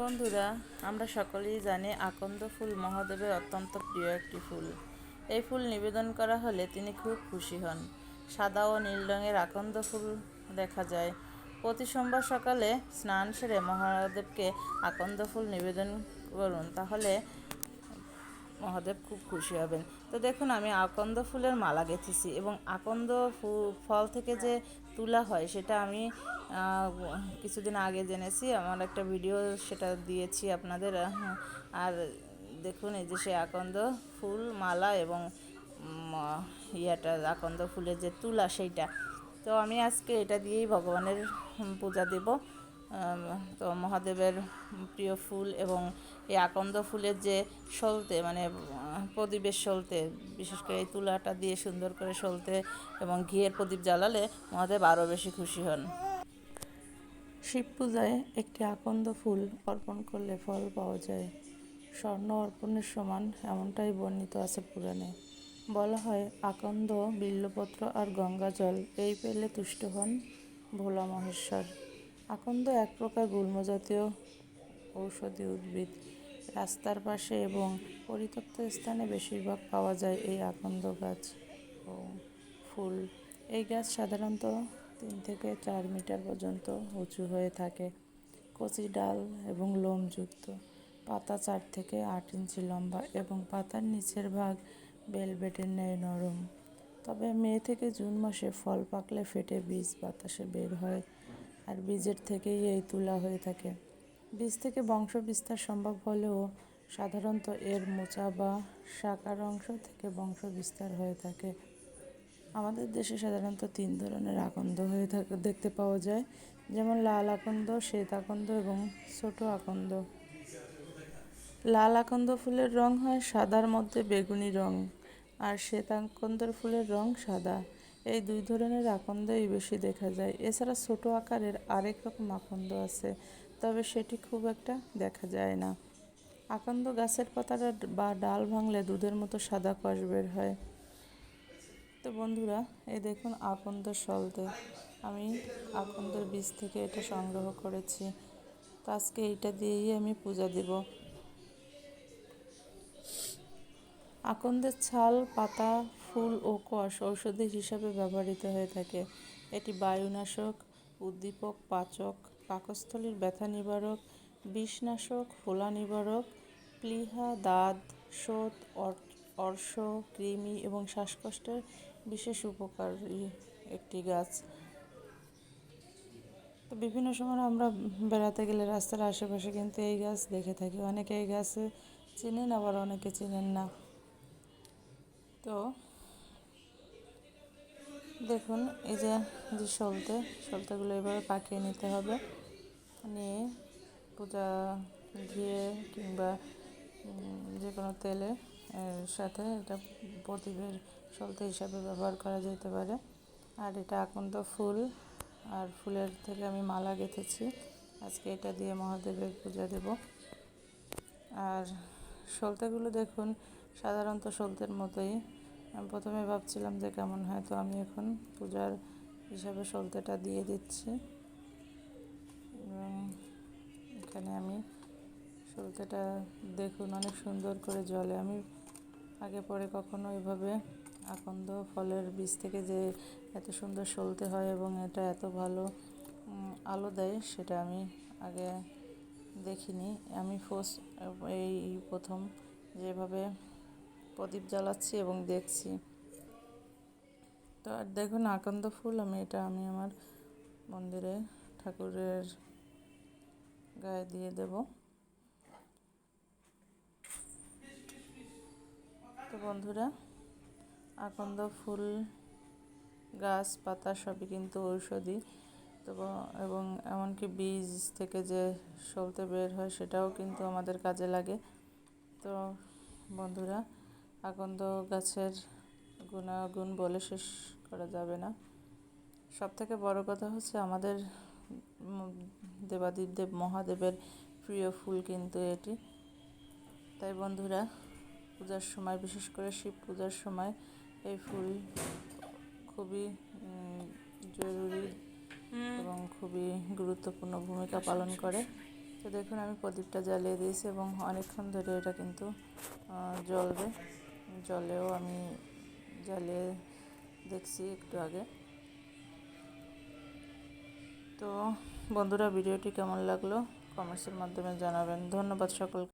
বন্ধুরা, আমরা সকলেই জানি আকন্দ ফুল মহাদেবের অত্যন্ত প্রিয় একটি ফুল। এই ফুল নিবেদন করা হলে তিনি খুব খুশি হন। সাদা ও নীল রঙের আকন্দ ফুল দেখা যায়। প্রতি সোমবার সকালে স্নান সেরে মহাদেবকে আকন্দ ফুল নিবেদন করুন। তাহলে মহাদেব খুব খুশি হবেন। তো দেখুন, আমি আকন্দ ফুলের মালা গেঁথেছি এবং আকন্দ ফল থেকে যে তুলা হয় সেটা আমি কিছুদিন আগে জেনেছি। আমার একটা ভিডিও সেটা দিয়েছি আপনাদের। আর দেখুন, এই যে সে আকন্দ ফুল মালা এবং ইয়াটা, আকন্দ ফুলের যে তুলা সেইটা। তো আমি আজকে এটা দিয়েই ভগবানের পূজা দেব। তো মহাদেবের প্রিয় ফুল এবং এই আকন্দ ফুলের যে সলতে মানে প্রদীপের সলতে, বিশেষ করে এই তুলাটা দিয়ে সুন্দর করে সলতে এবং ঘিয়ের প্রদীপ জ্বালালে মহাদেব আরও বেশি খুশি হন। শিব পূজায় একটি আকন্দ ফুল অর্পণ করলে ফল পাওয়া যায়। স্বর্ণ অর্পণের সমান এমনটাই বর্ণিত আছে পুরাণে। বলা হয়, আকন্দ, বিল্লপত্র আর গঙ্গা জল, এই পেলে তুষ্ট হন ভোলা মহেশ্বর। আকন্দ এক প্রকার গুল্মজাতীয় ঔষধি উদ্ভিদ। রাস্তার পাশে এবং পরিত্যক্ত স্থানে বেশিরভাগ পাওয়া যায় এই আকন্দ গাছ ও ফুল। এই গাছ সাধারণত তিন থেকে চার মিটার পর্যন্ত উঁচু হয়ে থাকে। কচি ডাল এবং লোমযুক্ত পাতা চার থেকে আট ইঞ্চি লম্বা এবং পাতার নিচের ভাগ বেলভেটের ন্যায় নরম। তবে মে থেকে জুন মাসে ফল পাকলে ফেটে বীজ বাতাসে বের হয়। আর বীজের থেকেই এই তুলা হয়ে থাকে। বীজ থেকে বংশ বিস্তার সম্ভব হলেও সাধারণত এর মোচা বা শাখার অংশ থেকে বংশ বিস্তার হয়ে থাকে। আমাদের দেশে সাধারণত তিন ধরনের আকন্দ হয়ে থাকে, দেখতে পাওয়া যায়। যেমন লাল আকন্দ, শ্বেত আকন্দ এবং ছোট আকন্দ। লাল আকন্দ ফুলের রং হয় সাদার মধ্যে বেগুনি রং, আর শ্বেত আকন্দর ফুলের রং সাদা। এই দুই ধরনের আকন্দই বেশি দেখা যায়। এছাড়া ছোট আকারের আরেক রকম আকন্দ আছে, তবে সেটি খুব একটা দেখা যায় না। আকন্দ গাছের পাতাটা বা ডাল ভাঙলে দুধের মতো সাদা কষ বের হয়। তো বন্ধুরা, এই দেখুন আকন্দ সলতে। আমি আকন্দের বীজ থেকে এটা সংগ্রহ করেছি। তো আজকে এইটা দিয়েই আমি পূজা দেব। আকন্দের ছাল, পাতা ফুল ও কষ ঔষধি হিসাবে ব্যবহৃত হয়ে থাকে। এটি বায়ুনাশক, উদ্দীপক, পাচক, পাকস্থলীর ব্যথা নিবারক, বিষনাশক ফোলা নিবারক, প্লীহা, দাঁত অর- অর্শ, কৃমি এবং শ্বাসকষ্টের বিশেষ উপকারী একটি গাছ। তো বিভিন্ন সময় আমরা বেড়াতে গেলে রাস্তার আশেপাশে কিন্তু এই গাছ দেখে থাকি। অনেকে এই গাছে চেনেন, আবার অনেকে চেনেন না। তো দেখুন, এই যে যে সলতে সলতেগুলো এভাবে পাকিয়ে নিতে হবে। নিয়ে পূজা ঘিয়ে কিংবা যে কোনো তেলে সাথে এটা প্রদীপের সলতে হিসাবে ব্যবহার করা যেতে পারে। আর এটা আকন্দ ফুল, আর ফুলের থেকে আমি মালা গেঁথেছি। আজকে এটা দিয়ে মহাদেবের পূজা দেব। আর সলতেগুলো দেখুন, সাধারণত সলতের মতোই প্রথমে ভাবছিলাম যে কেমন হয়, তো আমি এখন পূজার হিসাবে সলতেটা দিয়ে দিচ্ছি। এবং এখানে আমি সলতেটা দেখুন অনেক সুন্দর করে জলে। আমি আগে পরে কখনো এভাবে আকন্দ ফলের বীজ থেকে যে এত সুন্দর সলতে হয় এবং এটা এত ভালো আলো দেয়, সেটা আমি আগে দেখিনি। আমি ফার্স্ট এই প্রথম যেভাবে প্রদীপ জ্বালাচ্ছি এবং দেখছি। তো আর দেখুন আকন্দ ফুল, আমি এটা, আমি আমার মন্দিরে ঠাকুরের গায়ে দিয়ে দেব। তো বন্ধুরা আকন্দ ফুল, গাছ, পাতা সবই কিন্তু ঔষধি। তো এবং এমনকি বীজ থেকে যে সলতে বের হয়, সেটাও কিন্তু আমাদের কাজে লাগে। তো বন্ধুরা আকন্দ গাছের গুণাগুণ বলে শেষ করা যাবে না। সব থেকে বড় কথা হচ্ছে আমাদের দেবাদিদেব মহাদেবের প্রিয় ফুল কিন্তু এটি। তাই বন্ধুরা পূজার সময় বিশেষ করে শিব পূজার সময় এই ফুল খুবই জরুরি এবং খুবই গুরুত্বপূর্ণ ভূমিকা পালন করে। তো দেখুন আমি প্রদীপটা জ্বালিয়ে দিয়েছি এবং অনেকক্ষণ ধরে এটা কিন্তু জ্বলবে। জলেও আমি জ্বালিয়ে দেখছি একটু আগে। তো বন্ধুরা, ভিডিওটি কেমন লাগল? কমেন্টসের মাধ্যমে জানাবেন। ধন্যবাদ সকলকে।